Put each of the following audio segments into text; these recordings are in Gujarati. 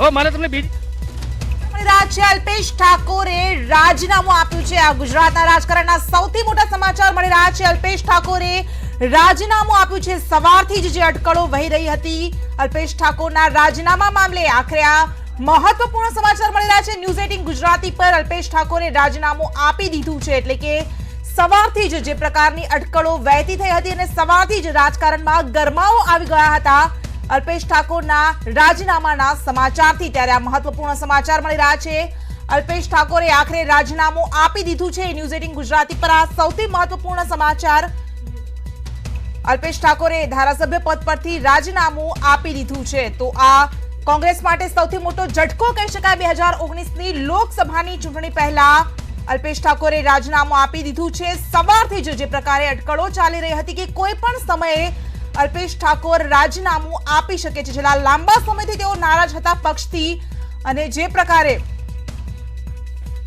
હવે મારે તમને બીજી છે અલ્પેશ ઠાકોરે રાજીનામું આપ્યું છે. આ ગુજરાતના રાજકારણના સૌથી મોટા સમાચાર મળી રહ્યા છે. અલ્પેશ ઠાકોરે રાજીનામું આપ્યું છે. સવારથી જ જે અટકળો વહી રહી હતી અલ્પેશ ઠાકોરના રાજીનામા મામલે આખરે આ મહત્વપૂર્ણ સમાચાર મળી રહ્યા છે. ન્યૂઝ એટીન ગુજરાતી પર અલ્પેશ ઠાકોરે રાજીનામું આપી દીધું છે. એટલે કે સવારથી જ જે પ્રકારની અટકળો વહેતી થઈ હતી અને સવારથી જ રાજકારણમાં ગરમાવો આવી ગયા હતા. અલ્પેશ ઠાકોરના રાજીનામાના સમાચારથી ત્યારે આ મહત્વપૂર્ણ સમાચાર મળી રહ્યા છે. અલ્પેશ ઠાકોરે આખરે રાજીનામું આપી દીધું છે. ન્યૂઝ એટીન ગુજરાતી પર આ સૌથી મહત્વપૂર્ણ સમાચાર. અલ્પેશ ઠાકોરે ધારાસભ્ય પદ પરથી રાજીનામું આપી દીધું છે. તો આ કોંગ્રેસ માટે સૌથી મોટો ઝટકો કહી શકાય બે હજાર ઓગણીસની લોકસભાની ચૂંટણી પહેલા અલ્પેશ ઠાકોરે રાજીનામું આપી દીધું છે. સવારથી જ જે પ્રકારે અટકળો ચાલી રહી હતી કે કોઈ પણ સમયે અલ્પેશ ઠાકોર રાજીનામું આપી શકે છે. છેલ્લા લાંબા સમયથી તેઓ નારાજ હતા પક્ષથી અને જે પ્રકારે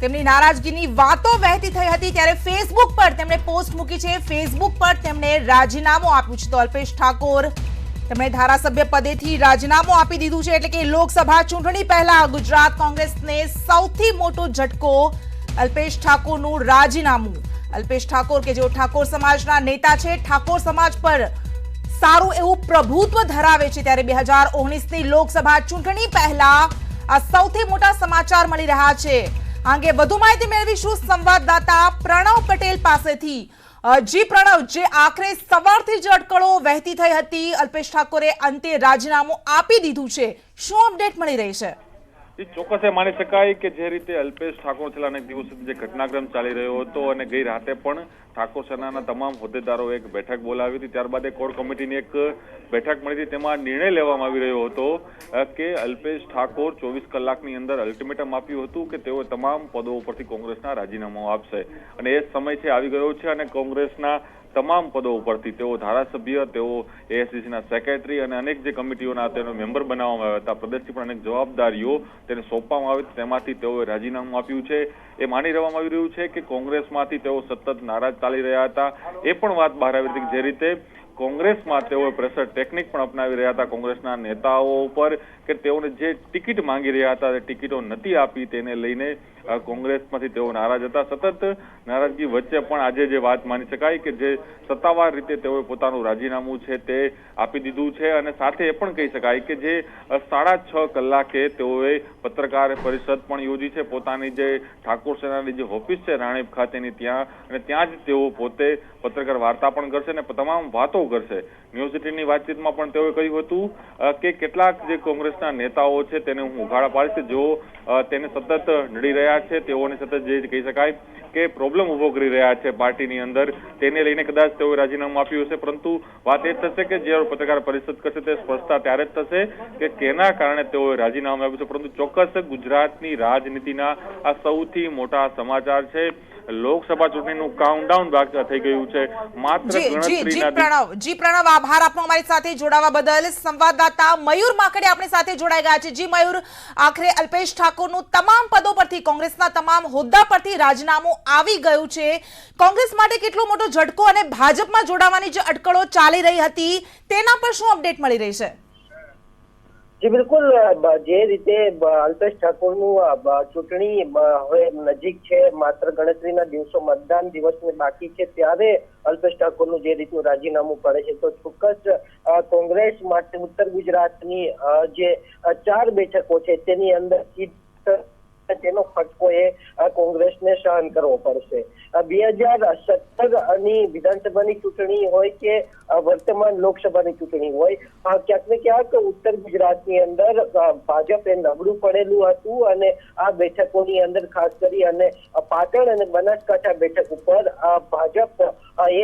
તેમની નારાજગીની વાતો વહેતી થઈ હતી ત્યારે ફેસબુક પર તેમણે પોસ્ટ મૂકી છે. ફેસબુક પર તેમણે રાજીનામું આપ્યું છે. તો અલ્પેશ ઠાકોર તેમણે ધારાસભ્ય પદેથી રાજીનામું આપી દીધું છે એટલે કે લોકસભા ચૂંટણી પહેલા ગુજરાત કોંગ્રેસને સૌથી મોટો ઝટકો અલ્પેશ ઠાકોરનું રાજીનામું. અલ્પેશ ઠાકોર કે જેઓ ઠાકોર સમાજના નેતા છે, ઠાકોર સમાજ પર સારું એવું પ્રભુત્વ ધરાવે છે ત્યારે બે હજાર ઓગણીસની લોકસભા ચૂંટણી પહેલા આ સૌથી મોટા સમાચાર મળી રહ્યા છે. આંગે વધુ માહિતી મેળવીશું સંવાદદાતા પ્રણવ પટેલ પાસેથી. જી પ્રણવ, જે આખરે સવારથી જ અટકળો વહેતી થઈ હતી, અલ્પેશ ઠાકોરે અંતે રાજીનામું આપી દીધું છે. શું અપડેટ મળી રહી છે? ચોક્કસ એ માની શકાય કે જે રીતે અલ્પેશ ઠાકોર છેલ્લા અનેક સુધી જે ઘટનાક્રમ ચાલી રહ્યો હતો અને ગઈ રાતે પણ ઠાકોર સેનાના તમામ હોદ્દેદારો એક બેઠક બોલાવી હતી. ત્યારબાદ એક કોર કમિટીની એક બેઠક મળી હતી. તેમાં નિર્ણય લેવામાં આવી રહ્યો હતો કે અલ્પેશ ઠાકોર ચોવીસ કલાકની અંદર અલ્ટિમેટમ આપ્યું હતું કે તેઓ તમામ પદો ઉપરથી કોંગ્રેસના રાજીનામું આપશે. અને એ સમય છે, આવી ગયો છે અને કોંગ્રેસના તમામ પદો ઉપરથી તેઓ ધારાસભ્ય, તેઓ એએસસીસીના સેક્રેટરી અને અનેક જે કમિટીઓના તેનો મેમ્બર બનાવવામાં આવ્યા હતા. પ્રદેશથી પણ અનેક જવાબદારીઓ તેને સોંપવામાં આવી તેમાંથી તેઓએ રાજીનામું આપ્યું છે. એ માની રહેવામાં આવી રહ્યું છે કે કોંગ્રેસમાંથી તેઓ સતત નારાજ ચાલી રહ્યા હતા. એ પણ વાત બહાર આવી હતી જે રીતે કોંગ્રેસમાં તેઓએ પ્રેશર ટેકનિક પણ અપનાવી રહ્યા હતા. કોંગ્રેસના નેતાઓ ઉપર કે તેઓને જે ટિકિટ માંગી રહ્યા હતા તે ટિકિટો નથી આપી તેને લઈને કોંગ્રેસમાંથી તેઓ નારાજ હતા. સતત નારાજગી વચ્ચે પણ આજે જે વાત માની શકાય કે જે સત્તાવાર રીતે તેઓએ પોતાનું રાજીનામું છે તે આપી દીધું છે અને સાથે એ પણ કહી શકાય કે જે સાડા છ કલાકે તેઓએ પત્રકાર પરિષદ પણ યોજી છે. પોતાની જે ઠાકોર સેનાની જે ઓફિસ છે રાણીપ ખાતેની ત્યાં અને ત્યાં જ તેઓ પોતે પત્રકાર વાર્તા પણ કરશે અને તમામ વાતો કરશે. ન્યૂઝ સિટીની વાતચીતમાં પણ તેઓએ કહ્યું હતું કે કેટલાક જે કોંગ્રેસના નેતાઓ છે તેને હું ઉઘાડા પાડીશ. જો તેને સતત નડી રહ્યા છે. તેઓને સતત જે કહી શકાય કે પ્રોબ્લેમ ઊભો કરી રહ્યા છે પાર્ટીની અંદર. તેને લઈને કદાચ તેઓએ રાજીનામું આપ્યું હશે, પરંતુ વાત એ જ થશે કે જે પત્રકાર પરિષદ કરશે તે સ્પષ્ટતા ત્યારે જ થશે કે કેના કારણે તેઓએ રાજીનામું આપ્યું છે. પરંતુ ચોક્કસ ગુજરાતની રાજનીતિના આ સૌથી મોટા સમાચાર છે. લોકસભા ચૂંટણીનું કાઉન્ટડાઉન થઈ ગયું છે. માત્ર ગણતરીના પ્રણવ જી પ્રણવ આભાર આપનો અમારી સાથે જોડાવા બદલ. સંવાદદાતા મયુર માકડે આપણી સાથે જોડાઈ ગયા છે. જી મયુર આખરે અલ્પેશ ઠાકોરનું તમામ પદો પરથી કોંગ્રેસના તમામ હોદ્દા પરથી રાજીનામું આવી ગયું છે. કોંગ્રેસ માટે કેટલો મોટો ઝટકો અને ભાજપમાં જોડાવાની જે અટકળો ચાલી રહી હતી તેના પર શું અપડેટ મળી રહી છે? જી બિલકુલ જે રીતે અલ્પેશ ઠાકોરનું ચૂંટણી હવે નજીક છે, માત્ર ગણતરીના દિવસો મતદાન દિવસને બાકી છે, ત્યારે અલ્પેશ ઠાકોરનું જે રીતનું રાજીનામું પડે છે, તો ચોક્કસ કોંગ્રેસ માટે ઉત્તર ગુજરાતની જે ચાર બેઠકો છે, તેની અંદર સીટ તેનો ફટકો એ કોંગ્રેસને સહન કરવો પડશે. બે હજાર સત્તરની વિધાનસભાની ચૂંટણી હોય કે વર્તમાન લોકસભાની ચૂંટણી હોય ક્યાંક ને ક્યાંક ઉત્તર ગુજરાતની અંદર ભાજપે નબળું પડેલું હતું અને આ બેઠકોની અંદર ખાસ કરી અને પાટણ અને બનાસકાંઠા બેઠક ઉપર ભાજપ એ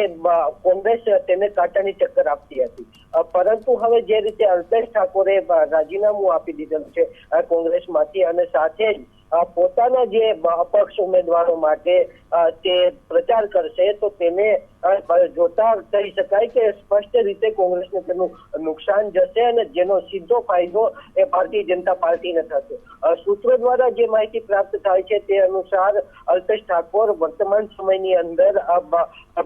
કોંગ્રેસ તેને કાંટાની ટક્કર આપતી હતી. પરંતુ હવે જે રીતે અલ્પેશ ઠાકોરે રાજીનામું આપી દીધેલું છે કોંગ્રેસ કોંગ્રેસમાંથી અને સાથે જ પોતાના જે અપક્ષ ઉમેદવારો માટે તે પ્રચાર કરશે તો તેને જોતા કહી શકાય કે સ્પષ્ટ રીતે કોંગ્રેસને તેનું નુકસાન જશે અને જેનો સીધો ફાયદો એ ભારતીય જનતા પાર્ટીને થશે. સૂત્રો દ્વારા જે માહિતી પ્રાપ્ત થાય છે તે અનુસાર અલ્પેશ ઠાકોર વર્તમાન સમયની અંદર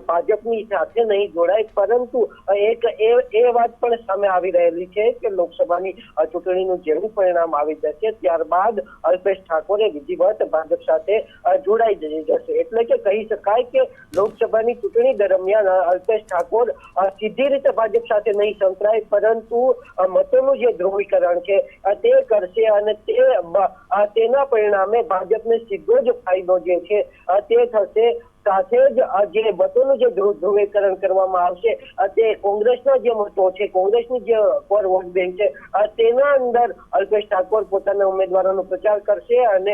ભાજપની સાથે નહીં જોડાય, પરંતુ એક એ વાત પણ સામે આવી રહેલી છે કે લોકસભાની ચૂંટણીનું જેવું પરિણામ આવી જશે, ત્યારબાદ અલ્પેશ ઠાકોરે વિધિવત ભાજપ સાથે જોડાઈ જશે. એટલે કે કહી શકાય કે લોકસભાની ચૂંટણી દરમિયાન અલ્પેશ ઠાકોર સીધી રીતે ભાજપ સાથે નહીં સંકળાય, પરંતુ મતોનું જે ધ્રુવીકરણ છે તે કરશે અને તે તેના પરિણામે ભાજપને સીધો જ ફાયદો જે છે તે થશે. સાથે જ જે મતોનું જે ધ્રુ- ધ્રુવીકરણ કરવામાં આવશે તે કોંગ્રેસના જે મતો છે, કોંગ્રેસની જે કોર વોટ બેંક છે તેના અંદર અલ્પેશ ઠાકોર પોતાના ઉમેદવારોનો પ્રચાર કરશે અને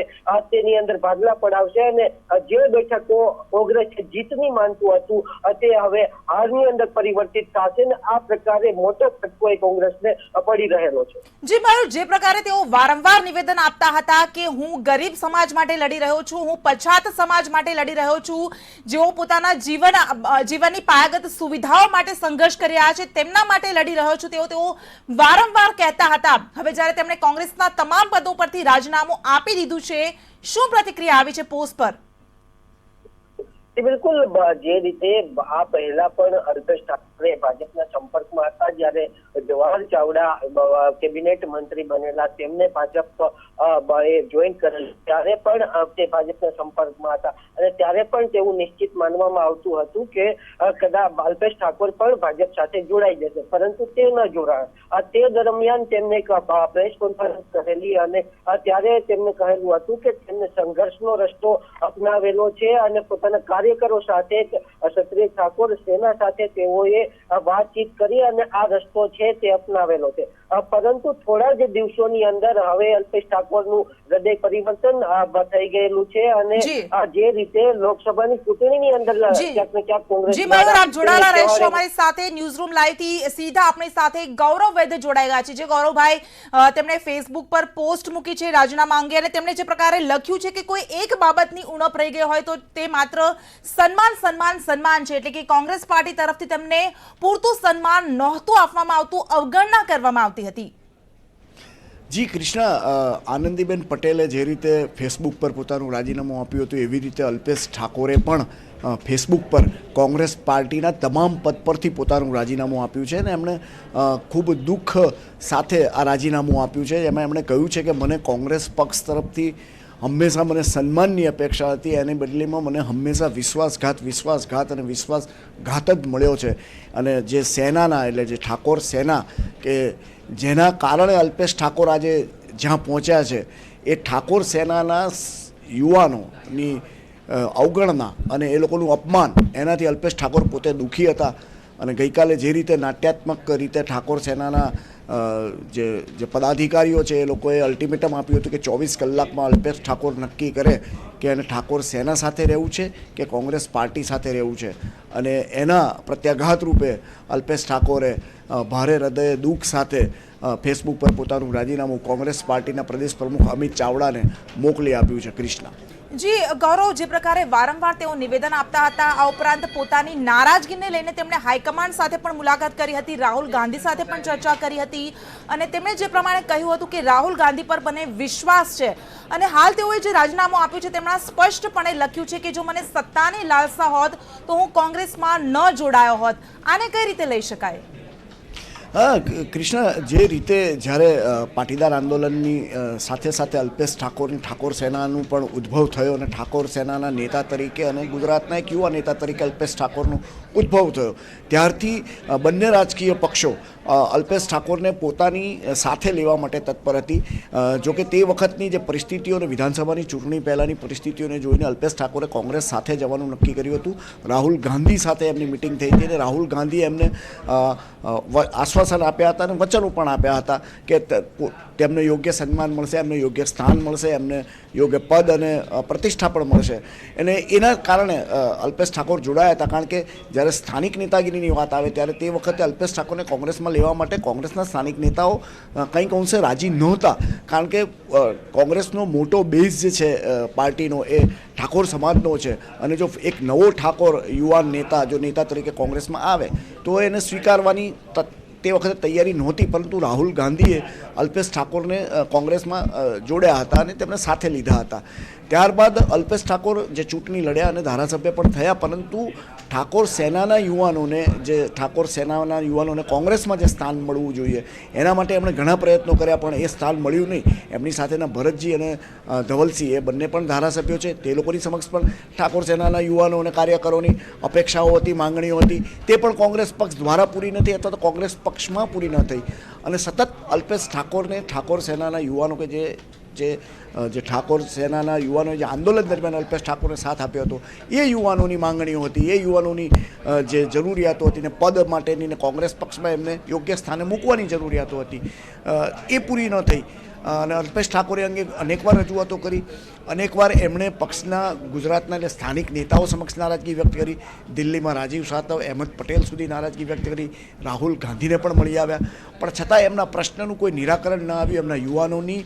તેની અંદર ભાગલા પડાવશે અને જે બેઠકો કોંગ્રેસ જીતની માનતું હતું તે હવે હારની અંદર પરિવર્તિત થશે અને આ પ્રકારે મોટો ફટકો એ કોંગ્રેસને પડી રહેલો છે. જી મયુર જે પ્રકારે તેઓ વારંવાર નિવેદન આપતા હતા કે હું ગરીબ સમાજ માટે લડી રહ્યો છું, હું પછાત સમાજ માટે લડી રહ્યો છું જેઓ પોતાના જીવન જીવનની પાયાગત સુવિધાઓ માટે સંઘર્ષ કરી રહ્યા છે, તેમના માટે લડી રહ્યો છું, તેઓ તેઓ વારંવાર કહેતા હતા. હવે જ્યારે તેમણે કોંગ્રેસના તમામ પદો પરથી રાજીનામું આપી દીધું છે, શું પ્રતિક્રિયા આવી છે પોસ્ટ પર? બિલકુલ, જે રીતે આ પહેલા પણ અલ્પેશ ઠાકરે ભાજપના સંપર્કમાં હતા જ્યારે જવાહર ચાવડા કેબિનેટ મંત્રી બનેલા તેમને ભાજપ જોઈન કરેલ ત્યારે પણ તે ભાજપના સંપર્કમાં હતા. અને ત્યારે પણ તેવું નિશ્ચિત માનવામાં આવતું હતું કે કદાચ અલ્પેશ ઠાકોર પણ ભાજપ સાથે જોડાઈ જશે. પરંતુ તે ન જોડાણ. તે દરમિયાન તેમને એક પ્રેસ કોન્ફરન્સ કરેલી અને ત્યારે તેમને કહેલું હતું કે તેમને સંઘર્ષનો રસ્તો અપનાવેલો છે અને પોતાના કાર્યકરો સાથે ક્ષત્રિય ઠાકોર સેના સાથે તેઓએ વાતચીત કરી અને આ રસ્તો છે તે અપનાવેલો છે. પરંતુ થોડા જ દિવસોની અંદર હવે અલ્પેશ ઠાકોરનું હૃદય પરિવર્તન થઈ ગયેલું છે અને જે. રીતે લોકસભાની ચૂંટણીની અંદર ક્યાંક ને ક્યાંક કોંગ્રેસ જી મયુર આપ જોડાયેલા રહેશો. અમારી સાથે ન્યૂઝરૂમ લાઈવથી સીધા આપણી સાથે ગૌરવ વૈદ્ય જોડાઈ ગયા છે. જે ગૌરવભાઈ તેમણે ફેસબુક પર પોસ્ટ મૂકી છે રાજીનામા અંગે અને તેમણે જે પ્રકારે લખ્યું છે કે કોઈ એક બાબતની ઉણપ રહી ગઈ હોય તો તે માત્ર સન્માન સન્માન સન્માન છે. એટલે કે કોંગ્રેસ પાર્ટી તરફથી તેમને પૂરતું સન્માન નહોતું આપવામાં આવતું અવગણના કરવામાં આવતી હતી. જી, કૃષ્ણ આનંદીબેન પટેલે જે રીતે ફેસબુક પર પોતાનું રાજીનામું આપ્યું હતું, એવી રીતે અલ્પેશ ઠાકોરે પણ ફેસબુક પર કોંગ્રેસ પાર્ટીના તમામ પદ પરથી પોતાનું રાજીનામું આપ્યું છે અને એમણે ખૂબ દુઃખ સાથે આ રાજીનામું આપ્યું છે. એમાં એમણે કહ્યું છે કે મને કોંગ્રેસ પક્ષ તરફથી હંમેશા મને સન્માનની અપેક્ષા હતી, એની બદલીમાં મને હંમેશા વિશ્વાસઘાત વિશ્વાસઘાત અને વિશ્વાસઘાત જ મળ્યો છે. અને જે સેનાના, એટલે જે ઠાકોર સેના કે જેના કારણે અલ્પેશ ઠાકોર આજે જ્યાં પહોંચ્યા છે, એ ઠાકોર સેનાના યુવાનોની અવગણના અને એ લોકોનું અપમાન એનાથી અલ્પેશ ઠાકોર પોતે દુઃખી હતા. અને ગઈકાલે જે રીતે નાટ્યાત્મક રીતે ઠાકોર સેનાના જે જે પદાધિકારીઓ છે, એ લોકોએ અલ્ટિમેટમ આપ્યું હતું કે ચોવીસ કલાકમાં અલ્પેશ ઠાકોર નક્કી કરે કે એને ઠાકોર સેના સાથે રહેવું છે કે કોંગ્રેસ પાર્ટી સાથે રહેવું છે. અને એના પ્રત્યાઘાત રૂપે અલ્પેશ ઠાકોરે ભારે હૃદયે દુઃખ સાથે ફેસબુક પર પોતાનું રાજીનામું કોંગ્રેસ પાર્ટીના પ્રદેશ પ્રમુખ અમિત ચાવડાને મોકલી આપ્યું છે, કૃષ્ણા. જી, ગૌરવ, જે પ્રકારે વારંવાર તેઓ નિવેદન આપતા હતા, આ ઉપરાંત પોતાની નારાજગીને લઈને તેમણે હાઈકમાન્ડ સાથે પણ મુલાકાત કરી હતી, રાહુલ ગાંધી સાથે પણ ચર્ચા કરી હતી અને તેમણે જે પ્રમાણે કહ્યું હતું કે રાહુલ ગાંધી પર મને વિશ્વાસ છે અને હાલ તેઓએ જે રાજીનામું આપ્યું છે તેમણે સ્પષ્ટપણે લખ્યું છે કે જો મને સત્તાની લાલસા હોત તો હું કોંગ્રેસમાં ન જોડાયો હોત. આને કઈ રીતે લઈ શકાય? હા કૃષ્ણ, જે રીતે જ્યારે પાટીદાર આંદોલનની સાથે સાથે અલ્પેશ ઠાકોરની ઠાકોર સેનાનું પણ ઉદ્ભવ થયો અને ઠાકોર સેનાના નેતા તરીકે અને ગુજરાતના એક યુવા નેતા તરીકે અલ્પેશ ઠાકોરનો ઉદ્ભવ થયો. ત્યારથી બંને રાજકીય પક્ષો અલ્પેશ ઠાકોરને પોતાની સાથે લેવા માટે તત્પર હતી. જો કે તે વખતની જે પરિસ્થિતિઓ અને વિધાનસભાની ચૂંટણી પહેલાંની પરિસ્થિતિઓને જોઈને અલ્પેશ ઠાકોરે કોંગ્રેસ સાથે જવાનું નક્કી કર્યું હતું. રાહુલ ગાંધી સાથે એમની મિટિંગ થઈ હતી અને રાહુલ ગાંધી એમને આશ્વાસન આપ્યા હતા અને વચનો પણ આપ્યા હતા કે તેમને યોગ્ય સન્માન મળશે, એમને યોગ્ય સ્થાન મળશે, એમને યોગ્ય પદ અને પ્રતિષ્ઠા પણ મળશે. અને એના કારણે અલ્પેશ ઠાકોર જોડાયા હતા. કારણ કે જ્યારે સ્થાનિક નેતાગીરીની વાત આવે ત્યારે તે વખતે અલ્પેશ ઠાકોરને કોંગ્રેસમાં લેવા માટે કોંગ્રેસના સ્થાનિક નેતાઓ કંઈક અંશે રાજી નહોતા. કારણ કે કોંગ્રેસનો મોટો બેઝ જે છે પાર્ટીનો એ ઠાકોર સમાજનો છે. અને જો એક નવો ઠાકોર યુવાન નેતા, જો નેતા તરીકે કોંગ્રેસમાં આવે, તો એને સ્વીકારવાની તે વખતે તૈયારી નહોતી. પરંતુ રાહુલ ગાંધીએ અલ્પેશ ઠાકોરને કોંગ્રેસમાં જોડ્યા હતા અને તેમણે સાથે લીધા હતા. ત્યારબાદ અલ્પેશ ઠાકોર જે ચૂંટણી લડ્યા અને ધારાસભ્ય પણ થયા, પરંતુ ઠાકોર સેનાના યુવાનોને જે ઠાકોર સેનાના યુવાનોને કોંગ્રેસમાં જે સ્થાન મળવું જોઈએ, એના માટે એમણે ઘણા પ્રયત્નો કર્યા, પણ એ સ્થાન મળ્યું નહીં. એમની સાથેના ભરતજી અને ધવલસિંહ એ બંને પણ ધારાસભ્યો છે. તે લોકોની સમક્ષ પણ ઠાકોર સેનાના યુવાનો અને કાર્યકરોની અપેક્ષાઓ હતી, માંગણીઓ હતી. તે પણ કોંગ્રેસ પક્ષ દ્વારા પૂરી નથી અથવા તો કોંગ્રેસ પક્ષમાં પૂરી ન થઈ. અને સતત અલ્પેશ ઠાકોરને, ઠાકોર સેનાના યુવાનો કે જે જે જે ઠાકોર સેનાના યુવાનો, જે આંદોલન દરમિયાન અલ્પેશ ઠાકોરને સાથ આપ્યો હતો, એ યુવાનોની માંગણીઓ હતી. એ યુવાનોની જે જરૂરિયાતો હતી ને પદ માટેની ને કોંગ્રેસ પક્ષમાં એમને યોગ્ય સ્થાને મૂકવાની જરૂરિયાતો હતી. એ પૂરી ન થઈ. અને અલ્પેશ ઠાકોરે અંગે અનેકવાર રજૂઆતો કરી. અનેકવાર એમણે પક્ષના, ગુજરાતના એટલે સ્થાનિક નેતાઓ સમક્ષ નારાજગી વ્યક્ત કરી. દિલ્હીમાં રાજીવ સાતવ, અહેમદ પટેલ સુધી નારાજગી વ્યક્ત કરી. રાહુલ ગાંધીને પણ મળી આવ્યા. પણ છતાં એમના પ્રશ્નનું કોઈ નિરાકરણ ન આવ્યું. એમના યુવાનોની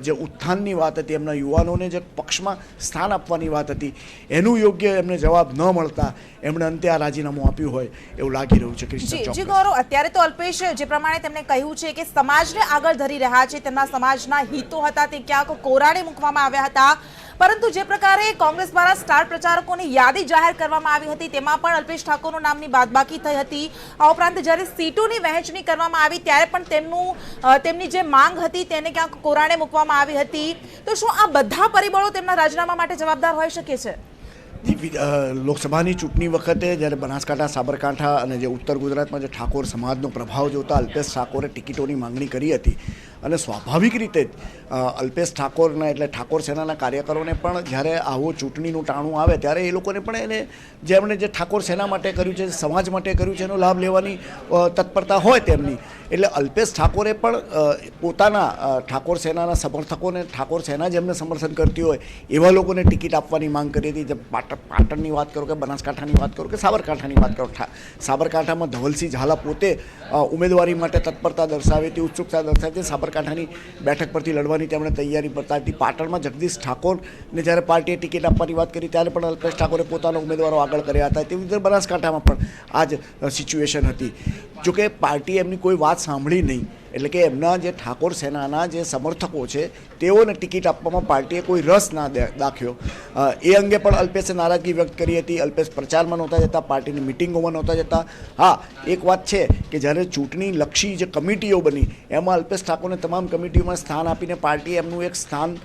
જે ઉત્થાનની વાત હતી એમના યુવાનોને જે પક્ષમાં સ્થાન આપવાની વાત હતી એનું યોગ્ય એમને જવાબ ન મળતા એમણે અંતે આ રાજીનામું આપ્યું હોય એવું લાગી રહ્યું છે. જી ગૌરવ અત્યારે તો અલ્પેશ જે પ્રમાણે તેમણે કહ્યું છે કે સમાજને આગળ ધરી રહ્યા છે તેમના સમાજના હિતો હતા તે ક્યાંક કોરાડે મૂકવામાં આવ્યા હતા. પરંતુ જે પ્રકારે કોંગ્રેસ દ્વારા સ્ટાર પ્રચારકોની યાદી જાહેર કરવામાં આવી હતી, તેમાં પણ અલ્પેશ ઠાકોરનું નામની બાદબાકી થઈ હતી. આ ઉપરાંત જ્યારે સીટોની વહેંચણી કરવામાં આવી, ત્યારે પણ તેમનું તેમની જે માંગ હતી તેને ક્યાંક કોરાણે મૂકવામાં આવી હતી. તો શું આ બધા પરિબળો તેમના રાજીનામા માટે જવાબદાર હોઈ શકે છે? લોકસભાની ચૂંટણી વખતે જ્યારે બનાસકાંઠા, સાબરકાંઠા અને જે ઉત્તર ગુજરાતમાં જે ઠાકોર સમાજનો પ્રભાવ જોતા અલ્પેશ ઠાકોરે ટિકિટોની માંગણી કરી હતી અને સ્વાભાવિક રીતે જ અલ્પેશ ઠાકોરના એટલે ઠાકોર સેનાના કાર્યકરોને પણ જ્યારે આવો ચૂંટણીનું ટાણું આવે ત્યારે એ લોકોને પણ એને જેમણે જે ઠાકોર સેના માટે કર્યું છે, સમાજ માટે કર્યું છે એનો લાભ લેવાની તત્પરતા હોય તેમની. એટલે અલ્પેશ ઠાકોરે પણ પોતાના ઠાકોર સેનાના સમર્થકોને, ઠાકોર સેના જેમને સમર્થન કરતી હોય, એવા લોકોને ટિકિટ આપવાની માંગ કરી હતી. જેમ પાટણ પાટણની વાત કરો કે બનાસકાંઠાની વાત કરો કે સાબરકાંઠાની વાત કરો સાબરકાંઠામાં ધવલસિંહ ઝાલા પોતે ઉમેદવારી માટે તત્પરતા દર્શાવી હતી, ઉત્સુકતા દર્શાવી હતી સાબરકાંઠાની બેઠક પરથી લડવાની તેમણે તૈયારી બતાવી પાટણમાં જગદીશ ઠાકોરને જ્યારે પાર્ટીએ ટિકિટ આપવાની વાત કરી, ત્યારે પણ અલ્પેશ ઠાકોરે પોતાના ઉમેદવારો આગળ કર્યા હતા. તેવી રીતે બનાસકાંઠામાં પણ આ જ સિચ્યુએશન હતી. જોકે પાર્ટીએ એમની કોઈ વાત સાંભળી નહીં. એટલે કે એમના જે ઠાકોર સેનાના જે સમર્થકો છે, તેઓને ટિકિટ આપવામાં પાર્ટીએ કોઈ રસ ના દાખ્યો. એ અંગે પણ અલ્પેશે નારાજગી વ્યક્ત કરી હતી. અલ્પેશ પ્રચારમાં નહોતા જતા, પાર્ટીની મિટિંગોમાં નહોતા જતા. હા, એક વાત છે કે જ્યારે ચૂંટણી લક્ષી જે કમિટીઓ બની, એમાં અલ્પેશ ઠાકોરને તમામ કમિટીઓમાં સ્થાન આપીને પાર્ટીએ એમનું એક સ્થાન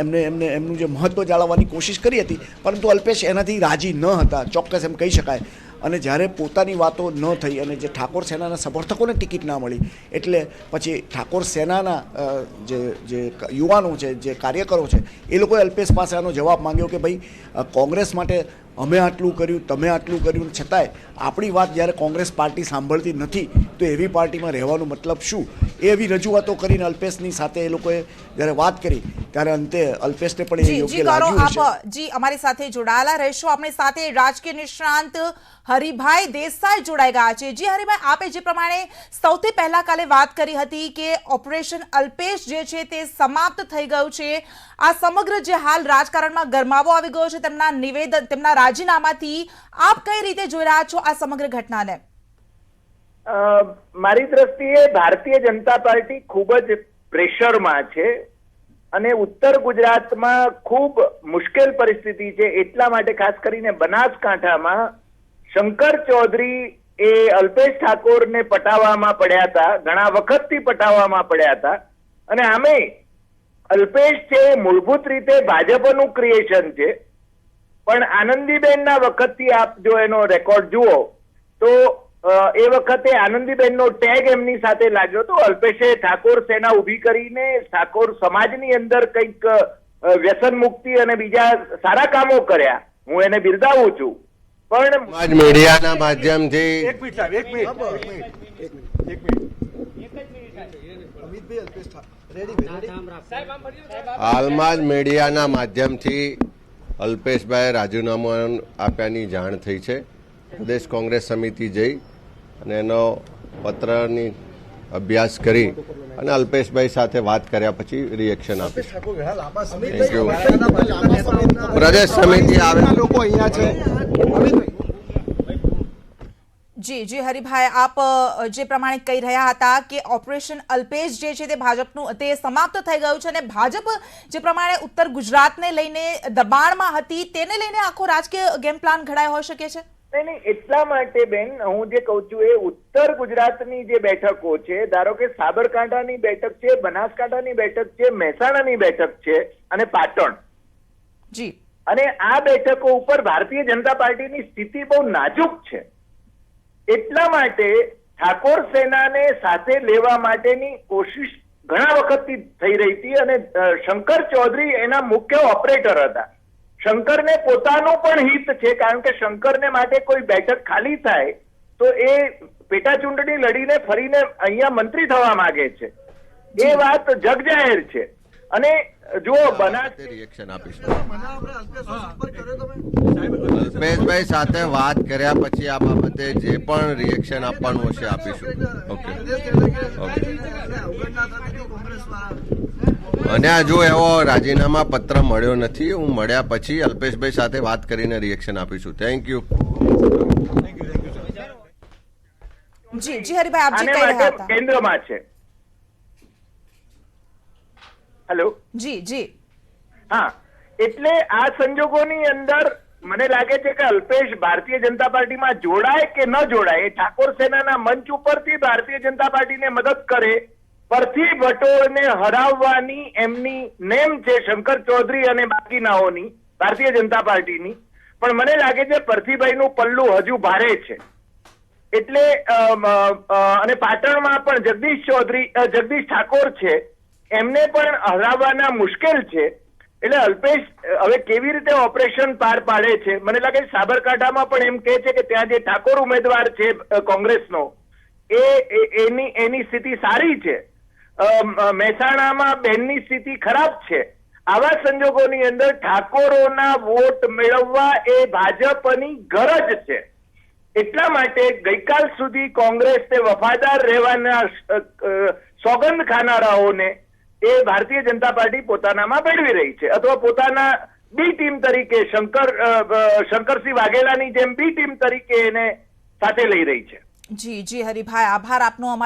એમને એમને, એમનું જે મહત્ત્વ જાળવવાની કોશિશ કરી હતી, પરંતુ અલ્પેશ એનાથી રાજી ન હતા. ચોક્કસ એમ કહી શકાય. અને જ્યારે પોતાની વાતો ન થઈ અને જે ઠાકોર સેનાના સમર્થકોને ટિકિટ ના મળી, એટલે પછી ઠાકોર સેનાના જે જે યુવાનો છે, જે કાર્યકરો છે, એ લોકોએ અલ્પેશ પાસે આનો જવાબ માંગ્યો કે ભાઈ કોંગ્રેસ માટે અમે આટલું કર્યું તમે આટલું કર્યું. છતાંય આપણી વાત જ્યારે કોંગ્રેસ પાર્ટી સાંભળતી નથી તો એવી પાર્ટીમાં રહેવાનો મતલબ શું? એવી રજૂઆતો કરીને અલ્પેશની સાથે એ લોકોએ જ્યારે વાત કરી ત્યારે અંતે અલ્પેશને પણ એ જી જી યોગ્ય લાગ્યું આપ જી અમારી સાથે જોડાયેલા રહેશો. આપણી સાથે રાજકીય નિષ્ણાંત હરિભાઈ દેસાઈ જોડાઈ ગયા છે. જી હરિભાઈ આપે જે પ્રમાણે સૌથી પહેલા કાલે વાત કરી હતી કે ઓપરેશન અલ્પેશ જે છે તે સમાપ્ત થઈ ગયું છે. આ સમગ્ર જે હાલ રાજકારણમાં ગરમાવો આવી ગયો છે, તેમના નિવેદન તેમના રાજીનામાથી આપ કઈ રીતે જોઈ રહ્યા છો આ સમગ્ર ઘટનાને? મારી દ્રષ્ટિએ ભારતીય જનતા પાર્ટી ખૂબ જ પ્રેશરમાં છે અને ઉત્તર ગુજરાતમાં ખૂબ મુશ્કેલ પરિસ્થિતિ છે, એટલા માટે ખાસ કરીને બનાસકાંઠામાં શંકર ચૌધરી એ અલ્પેશ ઠાકોરને પટાવવામાં પડ્યા હતા, ઘણા વખતથી પટાવવામાં પડ્યા હતા અને આમે અલ્પેશ છે એ મૂળભૂત રીતે ભાજપનું ક્રિએશન છે. પણ આનંદીબેનના વખતથી આપ જો એનો રેકોર્ડ જુઓ તો એ વખતે આનંદીબેનનો ટેગ એમની સાથે લાગ્યો હતો. અલ્પેશે ઠાકોર સેના ઊભી કરીને ઠાકોર સમાજની અંદર કંઈક વ્યસન મુક્તિ અને બીજા સારા કામો કર્યા. હું એને બિરદાવું છું. પણ સમાજ મીડિયાના માધ્યમથી હાલમાં જ મીડિયાના માધ્યમથી અલ્પેશભાઈ રાજીનામું આપ્યાની જાણ થઈ છે. પ્રદેશ કોંગ્રેસ સમિતિ જઈ અને એનો પત્રની અભ્યાસ કરી અને અલ્પેશભાઈ સાથે વાત કર્યા પછી રિએક્શન આપીશ પ્રદેશ સમિતિ આવે. લોકો અહીંયા છે. જી જી હરિભાઈ આપ જે પ્રમાણે કહી રહ્યા હતા કે ઓપરેશન અલ્પેશ જે છે તે ભાજપનું તે સમાપ્ત થઈ ગયું છે અને ભાજપ જે પ્રમાણે ઉત્તર ગુજરાતને લઈને દબાણમાં હતી તેને લઈને આખો રાજકીય ગેમ પ્લાન ઘડાયો હોઈ શકે છે? નહીં નહીં એટલા માટે બેન હું જે કહું છું એ ઉત્તર ગુજરાતની જે બેઠકો છે ધારો કે સાબરકાંઠાની બેઠક છે બનાસકાંઠાની બેઠક છે મહેસાણાની બેઠક છે અને પાટણ. જી. અને આ બેઠકો ઉપર ભારતીય જનતા પાર્ટીની સ્થિતિ બહુ નાજુક છે. એટલા માટે ઠાકોર સેનાને સાથે લેવા માટેની કોશિશ ઘણા વખતથી થઈ રહી હતી અને શંકર ચૌધરી એના મુખ્ય ઓપરેટર હતા. શંકરને પોતાનું પણ હિત છે કારણ કે શંકરને માટે કોઈ બેઠક ખાલી થાય તો એ પેટા ચૂંટણી લડીને ફરીને અહીંયા મંત્રી થવા માંગે છે. એ વાત જગજાહેર છે. અને જો બનાસ રિએક્શન આપીશ. અલ્પેશભાઈ સાથે વાત કર્યા પછી આ બાબતે જે પણ રિએક્શન આપવાનું હશે આપીશું. ઓકે મને હજુ એવો રાજીનામા પત્ર મળ્યો નથી હું મળ્યા પછી અલ્પેશભાઈ સાથે વાત કરીને રિએક્શન આપીશું. થેન્ક યુ જી જી હરિભાઈ આપ જે કહી રહ્યા હતા. કેન્દ્રમાં છે. હેલો જી જી. હા. એટલે આ સંજોગોની અંદર મને લાગે છે કે અલ્પેશ ભારતીય જનતા પાર્ટીમાં જોડાય કે ન જોડાય ઠાકોર સેનાના મંચ ઉપરથી ભારતીય જનતા પાર્ટીને મદદ કરે પરથી ભટોળને હરાવવાની એમની નેમ છે શંકર ચૌધરી અને બાકીનાઓની ભારતીય જનતા પાર્ટીની. પણ મને લાગે છે પરથીભાઈનું પલ્લું હજુ ભારે છે. એટલે અને પાટણમાં પણ જગદીશ ચૌધરી જગદીશ ઠાકોર છે. એમને પણ હરાવવાના મુશ્કેલ છે. એટલે અલ્પેશ, હવે કેવી રીતે ઓપરેશન પાર પાડે છે? મને લાગે સાબરકાંઠામાં પણ એમ કહે છે કે ત્યાં જે ઠાકોર ઉમેદવાર છે કોંગ્રેસનો, એ એની એની સ્થિતિ સારી છે. મહેસાણામાં બેનની સ્થિતિ ખરાબ છે. આવા સંજોગોની અંદર ઠાકોરોના વોટ મેળવવા એ ભાજપની ગરજ છે. એટલા માટે ગઈકાલ સુધી કોંગ્રેસ તે વફાદાર રહેવાના સોગંદ ખાનારાઓને એ ભારતીય જનતા પાર્ટી પોતાનામાં ભેળવી રહી છે અથવા પોતાના બી ટીમ તરીકે શંકર શંકરસિંહ વાઘેલાની જેમ બી ટીમ તરીકે એને સાથે લઈ રહી છે. જી જી હરિભાઈ, આભાર આપનો અમારી